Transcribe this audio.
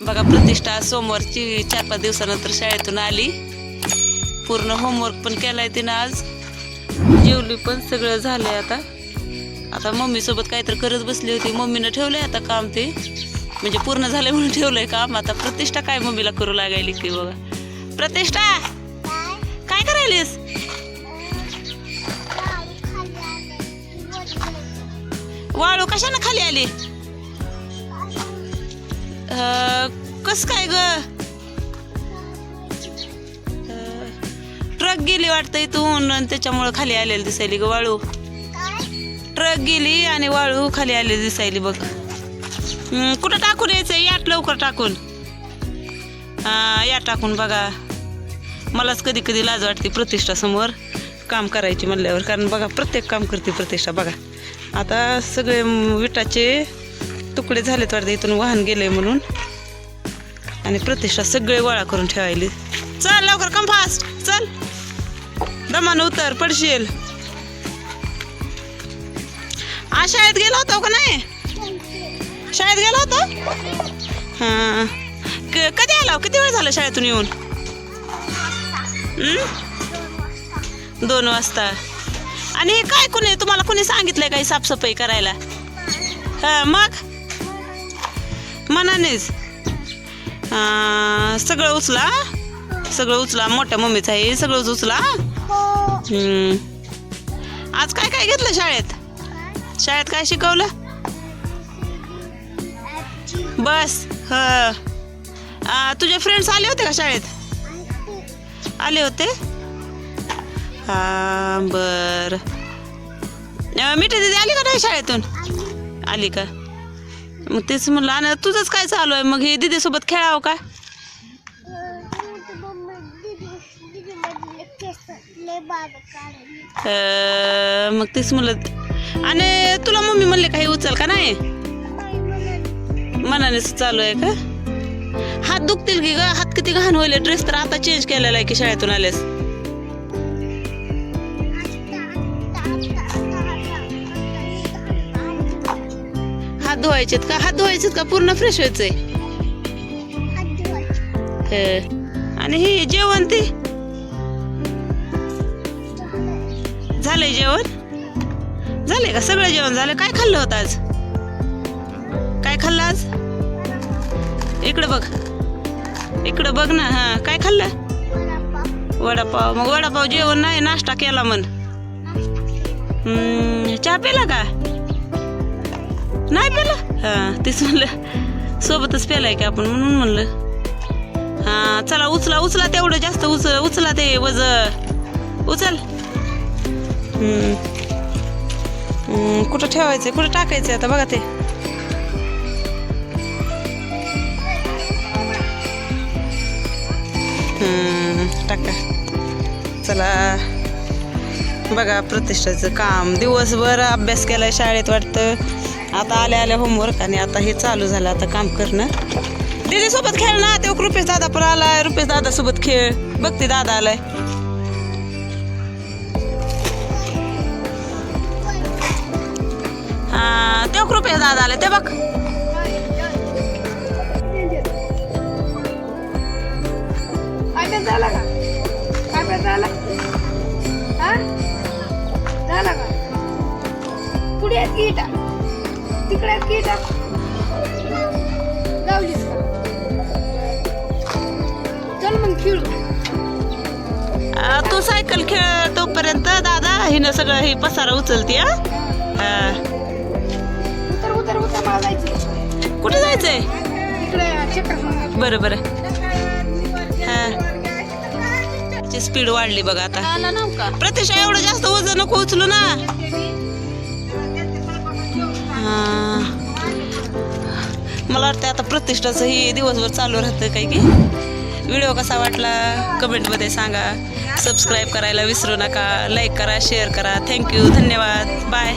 बघा प्रतिष्ठा सोमवारची चार पाच दिवसानंतर शाळेतून आली. पूर्ण होमवर्क पण केलाय तिनं आज. जेवली पण सगळं झालंय आता. आता मम्मीसोबत काहीतरी करत बसली होती. मम्मीनं ठेवलंय आता काम ते. म्हणजे पूर्ण झालंय म्हणून ठेवलंय काम. आता प्रतिष्ठा काय मम्मीला करू लागायली ती बघा. प्रतिष्ठा! काय करायलीस? वाळू कशानं खाली आली? अं, कस काय ग? ट्रक गेली वाटतं इथून आणि त्याच्यामुळं खाली आलेली दिसायली ग वाळू. ट्रक गेली आणि वाळू खाली आलेली दिसायली बघ. कुठं टाकून यायचं? यात लवकर टाकून. या टाकून बघा. मलाच कधी कधी लाज वाटते प्रतिष्ठा समोर काम करायची म्हणल्यावर. कारण बघा प्रत्येक काम करते प्रतिष्ठा बघा. आता सगळे विटाचे तुकडे झालेत वाटते इथून वाहन गेले म्हणून. आणि प्रतिष्ठा सगळे गोळा करून ठेवायली. चल लवकर कम फास्ट चल. दमान उतर पडशील आ शाळेत गेला होता हो का नाही? शाळेत गेला होता? हां. क- कधी आला हो? किती वेळ झाला शाळेतून येऊन? दोन वाजता. आणि हे काय कोणी तुम्हाला कोणी सांगितलंय काही साफसफाई करायला? हा मग? मनानेच. सगळं उचला. सगळं उचला. मोठ्या मम्मीचं आहे सगळंच उचला. आज काय काय घेतलं शाळेत? शाळेत काय शिकवलं? बस ह. तुझे फ्रेंड्स आले होते का शाळेत? आले होते? हा बर. मिठी दिदी आली का नाही शाळेतून? आली का? मग तेच म्हणलं आणि तुझंच काय चालू आहे? मग हे दिदीसोबत खेळावं का अं, मग तेच म्हणलं आणि तुला मम्मी म्हणले काही उचल का नाही? मनानेच चालू आहे का? हात दुखतील की ग? हात किती घाण होईल. ड्रेस तर आता चेंज केलेला आहे की शाळेतून आलेस हात धुवायचेत का? हात धुवायचेत का? पूर्ण फ्रेश व्हायचंय. आणि हे जेवण ते? झालंय जेवण? झालंय का? सगळं जेवण झालं? काय खाल्लं होतं आज? काय खाल्लं आज? इकडं बघ. इकडं बघ ना. हा. काय खाल्लं? वडापाव. मग वडापाव जेवण नाही नाश्ता केला म्हण. चहा पेला का? नाही पेलं हा तेच म्हणलं सोबतच पेलाय का आपण म्हणून म्हणलं हा चला उचला उचला तेवढं जास्त उच उचला ते वज उचल कुठं ठेवायचं कुठं टाकायचं आता बघा ते टाका चला बघा प्रतिष्ठाचं काम दिवसभर अभ्यास केलाय शाळेत वाटतं आता आल्या आल्या होमवर्क आणि आता हे चालू झालं आता काम करणं. दीदी सोबत खेळ ना ते रुपेश दादा पण आलाय. रुपेश दादा सोबत खेळ बघते दादा आलाय. हा ते रुपेश दादा आलाय. ते बघ. झाला का? झाला? झाला का? पुढे आहेत की इटा तिकडे की लावलीस का? चल मग खेळू. तू सायकल खेळ तोपर्यंत दादा हिनं सगळं हे पसारा उचलते कुठे जायचंय? बरं बरं. हा. स्पीड वाढली बघा आता. प्रत्यक्ष एवढं जास्त वजन नको उचलू ना. मला वाटतं आता प्रतिष्ठाचं ही दिवसभर चालू राहतं काही की व्हिडिओ कसा वाटला कमेंटमध्ये सांगा. सबस्क्राईब करायला विसरू नका लाईक करा शेअर करा. थँक्यू धन्यवाद. बाय